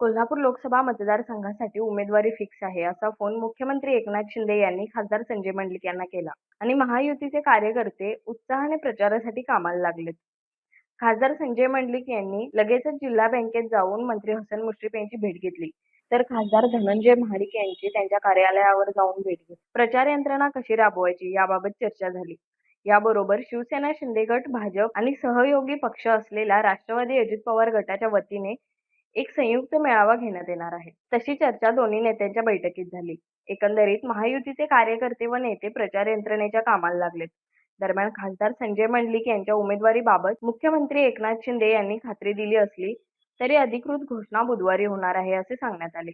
कोल्हापूर लोकसभा मतदारसंघासाठी उमेदवारी फिक्स आहे असा फोन मुख्यमंत्री एकनाथ शिंदे यांनी खासदार संजय मंडलिक यांना केला आणि महायुतीचे कार्यकर्ते उत्साहाने प्रचारासाठी कामाला लागलेत. खासदार संजय मंडलिक यांनी लगेचच जिल्हा बँकेत जाऊन मंत्री हसन मुश्रीफ यांची भेट घेतली. तर खासदार धनंजय महाडिक यांची त्यांच्या कार्यालयावर जाऊन भेट घेतली प्रचार यंत्रणा कशी राबवायची याबाबत चर्चा झाली. याबरोबर शिवसेना शिंदे गट भाजप आणि सहयोगी पक्ष असलेला राष्ट्रवादी अजित पवार गटाच्या वतीने एक संयुक्त मेळावा घेण्यात येणार आहे. तशी चर्चा दोन्ही नेत्यांच्या बैठकीत झाली. एकंदरीत महायुतीचे कार्यकर्ते व नेते प्रचार यंत्रणेच्या कामाला लागलेत. दरम्यान खासदार संजय मंडलिक यांच्या उमेदवारीबाबत मुख्यमंत्री एकनाथ शिंदे यांनी खात्री दिली असली तरी अधिकृत घोषणा बुधवारी होणार आहे असे सांगण्यात आले.